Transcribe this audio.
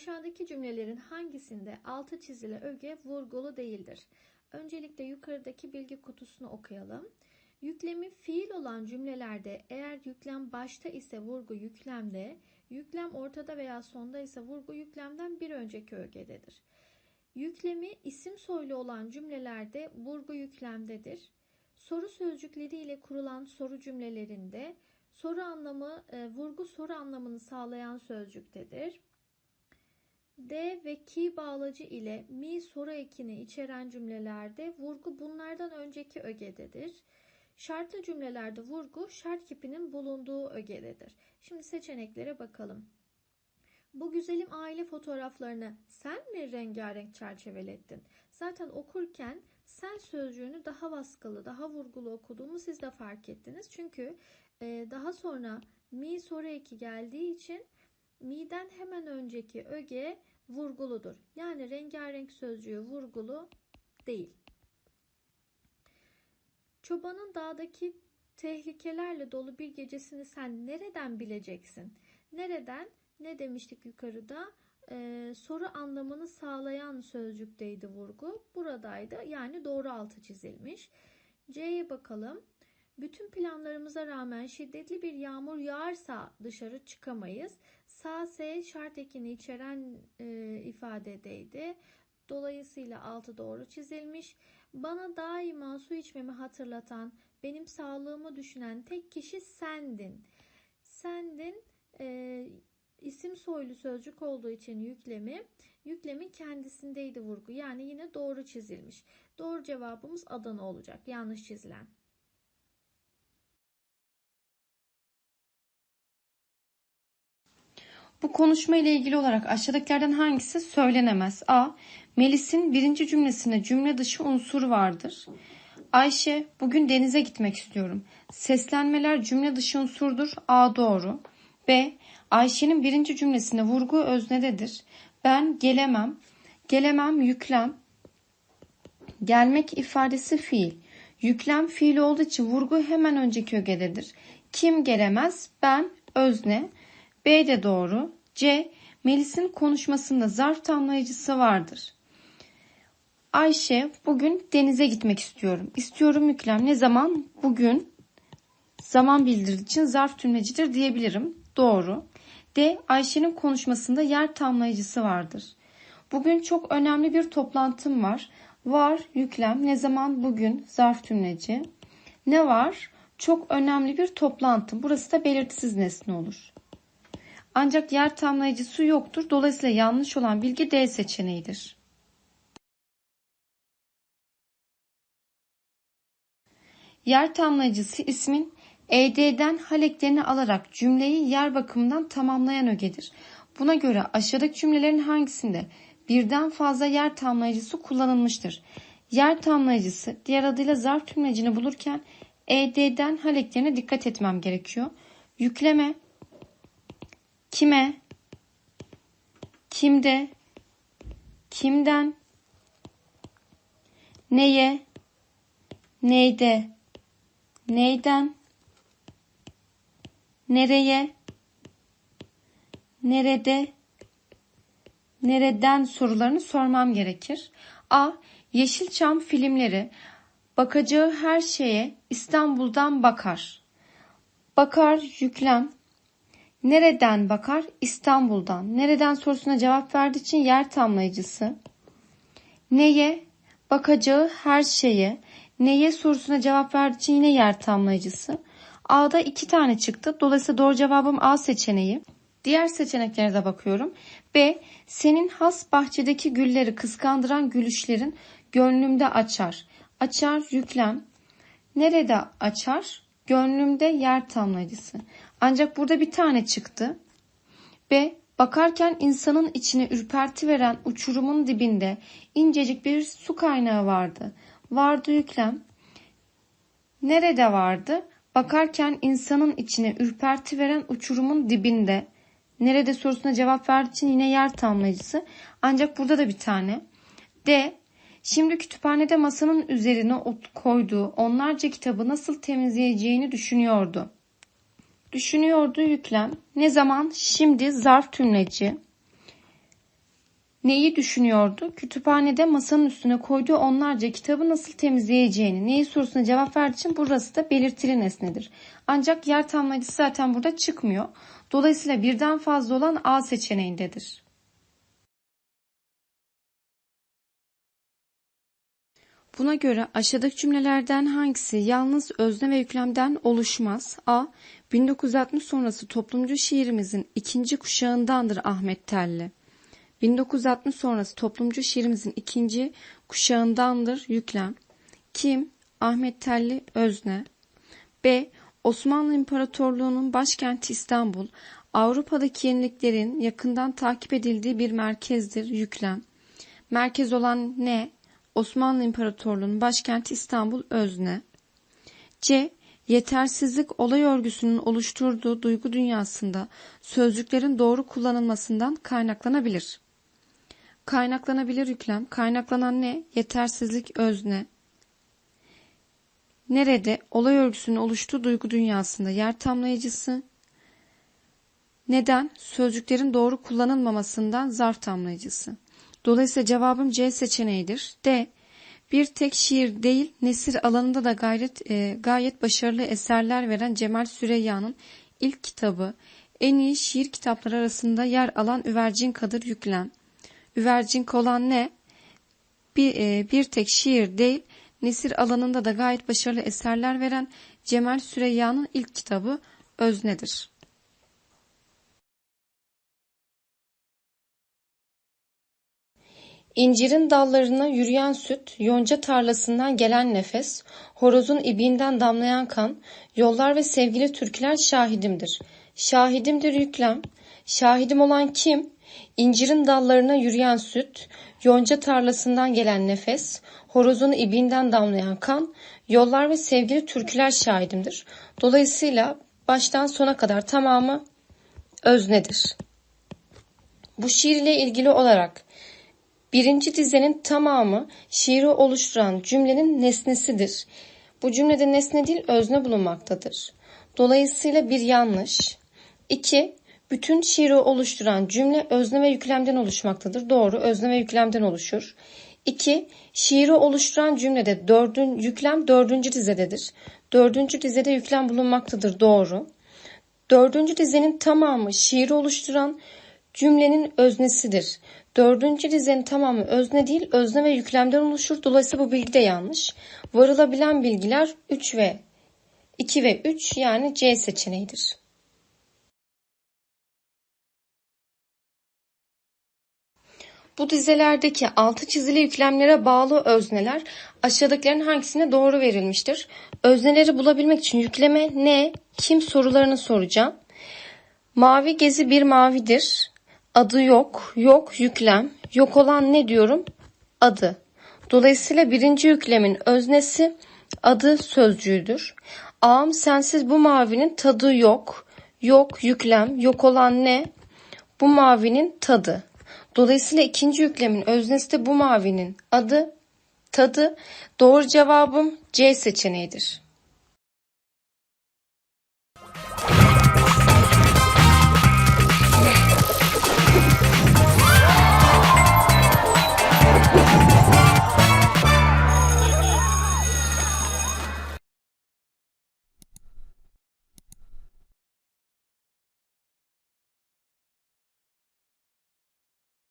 Aşağıdaki cümlelerin hangisinde altı çizili öge vurgulu değildir? Öncelikle yukarıdaki bilgi kutusunu okuyalım. Yüklemi fiil olan cümlelerde eğer yüklem başta ise vurgu yüklemde, yüklem ortada veya sonda ise vurgu yüklemden bir önceki ögededir. Yüklemi isim soylu olan cümlelerde vurgu yüklemdedir. Soru sözcükleri ile kurulan soru cümlelerinde soru anlamı e, vurgu soru anlamını sağlayan sözcüktedir. D ve ki bağlacı ile mi soru ekini içeren cümlelerde vurgu bunlardan önceki ögededir. Şartlı cümlelerde vurgu şart kipinin bulunduğu ögededir. Şimdi seçeneklere bakalım. Bu güzelim aile fotoğraflarını sen mi rengarenk çerçevelettin? Zaten okurken sen sözcüğünü daha baskılı, daha vurgulu okuduğumu siz de fark ettiniz. Çünkü e, daha sonra mi soru eki geldiği için mi'den hemen önceki öge vurguludur. Yani rengarenk sözcüğü vurgulu değil. Çobanın dağdaki tehlikelerle dolu bir gecesini sen nereden bileceksin? Nereden? Ne demiştik yukarıda? Ee, soru anlamını sağlayan sözcükteydi vurgu. Buradaydı. Yani doğru altı çizilmiş. C'ye bakalım. Bütün planlarımıza rağmen şiddetli bir yağmur yağarsa dışarı çıkamayız. Sağ S şart ekini içeren e, ifadedeydi. Dolayısıyla altı doğru çizilmiş. Bana daima su içmemi hatırlatan, benim sağlığımı düşünen tek kişi sendin. Sendin e, isim soylu sözcük olduğu için yüklemi, yüklemin kendisindeydi vurgu. Yani yine doğru çizilmiş. Doğru cevabımız Adana olacak. Yanlış çizilen. Bu konuşma ile ilgili olarak aşağıdakilerden hangisi söylenemez? A. Melis'in birinci cümlesinde cümle dışı unsur vardır. Ayşe, bugün denize gitmek istiyorum. Seslenmeler cümle dışı unsurdur. A. Doğru. B. Ayşe'nin birinci cümlesinde vurgu öznededir. Ben gelemem. Gelemem yüklem. Gelmek ifadesi fiil. Yüklem fiil olduğu için vurgu hemen önceki ögededir. Kim gelemez? Ben özne. B de doğru. C. Melis'in konuşmasında zarf tamlayıcısı vardır. Ayşe bugün denize gitmek istiyorum. İstiyorum yüklem. Ne zaman? Bugün. Zaman bildirdiği için zarf tümlecidir diyebilirim. Doğru. D. Ayşe'nin konuşmasında yer tamlayıcısı vardır. Bugün çok önemli bir toplantım var. Var yüklem. Ne zaman? Bugün. Zarf tümleci. Ne var? Çok önemli bir toplantı. Burası da belirtisiz nesne olur. Ancak yer tamlayıcısı yoktur. Dolayısıyla yanlış olan bilgi D seçeneğidir. Yer tamlayıcısı ismin ED'den haleklerini alarak cümleyi yer bakımından tamamlayan ögedir. Buna göre aşağıdaki cümlelerin hangisinde birden fazla yer tamlayıcısı kullanılmıştır? Yer tamlayıcısı diğer adıyla zarf tümlecini bulurken ED'den haleklerine dikkat etmem gerekiyor. Yükleme, kime, kimde, kimden, neye, neyde, neyden, nereye, nerede, nereden sorularını sormam gerekir. A. Yeşilçam filmleri. Bakacağı her şeye İstanbul'dan bakar. Bakar yüklem. Nereden bakar? İstanbul'dan. Nereden sorusuna cevap verdiği için yer tamlayıcısı. Neye? Bakacağı her şeye. Neye sorusuna cevap verdiği için yine yer tamlayıcısı. A'da iki tane çıktı. Dolayısıyla doğru cevabım A seçeneği. Diğer seçeneklere de bakıyorum. B. Senin has bahçedeki gülleri kıskandıran gülüşlerin gönlümde açar. Açar yüklem. Nerede açar? Gönlümde yer tamlayıcısı. Ancak burada bir tane çıktı. B. Bakarken insanın içine ürperti veren uçurumun dibinde incecik bir su kaynağı vardı. Vardı yüklem. Nerede vardı? Bakarken insanın içine ürperti veren uçurumun dibinde. Nerede sorusuna cevap verdiği için yine yer tamlayıcısı. Ancak burada da bir tane. D. Şimdi kütüphanede masanın üzerine koyduğu onlarca kitabı nasıl temizleyeceğini düşünüyordu. Düşünüyordu yüklem. Ne zaman? Şimdi zarf tümleci. Neyi düşünüyordu? Kütüphanede masanın üstüne koyduğu onlarca kitabı nasıl temizleyeceğini, neyi sorusuna cevap verdiği için burası da belirtili nesnedir. Ancak yer tamlayıcısı zaten burada çıkmıyor. Dolayısıyla birden fazla olan A seçeneğindedir. Buna göre aşağıdaki cümlelerden hangisi yalnız özne ve yüklemden oluşmaz? A. 1960 sonrası toplumcu şiirimizin ikinci kuşağındandır Ahmet Telli. 1960 sonrası toplumcu şiirimizin ikinci kuşağındandır yüklem. Kim? Ahmet Telli Özne. B. Osmanlı İmparatorluğu'nun başkenti İstanbul, Avrupa'daki yeniliklerin yakından takip edildiği bir merkezdir yüklem. Merkez olan ne? Osmanlı İmparatorluğu'nun başkenti İstanbul Özne. C. Yetersizlik olay örgüsünün oluşturduğu duygu dünyasında sözcüklerin doğru kullanılmasından kaynaklanabilir. Kaynaklanabilir yüklem. Kaynaklanan ne? Yetersizlik özne. Nerede? Olay örgüsünün oluştuğu duygu dünyasında yer tamlayıcısı. Neden? Sözcüklerin doğru kullanılmamasından zarf tamlayıcısı. Dolayısıyla cevabım C seçeneğidir. D. Bir tek şiir değil, nesir alanında da gayret, e, gayet başarılı eserler veren Cemal Süreyya'nın ilk kitabı, en iyi şiir kitapları arasında yer alan Üvercin Kadır Yüklem. Üvercin olan ne? Bir, e, bir tek şiir değil, nesir alanında da gayet başarılı eserler veren Cemal Süreyya'nın ilk kitabı Öznedir. İncirin dallarına yürüyen süt, yonca tarlasından gelen nefes, horozun ibiğinden damlayan kan, yollar ve sevgili türküler şahidimdir. Şahidimdir yüklem. Şahidim olan kim? İncirin dallarına yürüyen süt, yonca tarlasından gelen nefes, horozun ibiğinden damlayan kan, yollar ve sevgili türküler şahidimdir. Dolayısıyla baştan sona kadar tamamı öznedir. Bu şiir ile ilgili olarak Birinci dizenin tamamı şiiri oluşturan cümlenin nesnesidir. Bu cümlede nesne değil özne bulunmaktadır. Dolayısıyla bir yanlış. 2. Bütün şiiri oluşturan cümle özne ve yüklemden oluşmaktadır. Doğru, özne ve yüklemden oluşur. 2. Şiiri oluşturan cümlede dördün, yüklem dördüncü dizededir. Dördüncü dizede yüklem bulunmaktadır. Doğru. Dördüncü dizenin tamamı şiiri oluşturan cümlenin öznesidir. Dördüncü dizenin tamamı özne değil, özne ve yüklemden oluşur. Dolayısıyla bu bilgi de yanlış. Varılabilen bilgiler 3 ve 2 ve 3 yani C seçeneğidir. Bu dizelerdeki altı çizili yüklemlere bağlı özneler aşağıdakilerin hangisine doğru verilmiştir? Özneleri bulabilmek için yükleme ne, kim sorularını soracağım. Mavi gezi bir mavidir. Adı yok, yok yüklem. Yok olan ne diyorum? Adı. Dolayısıyla birinci yüklemin öznesi adı sözcüğüdür. Ağam sensiz bu mavinin tadı yok. Yok yüklem. Yok olan ne? Bu mavinin tadı. Dolayısıyla ikinci yüklemin öznesi de bu mavinin adı, tadı. Doğru cevabım C seçeneğidir.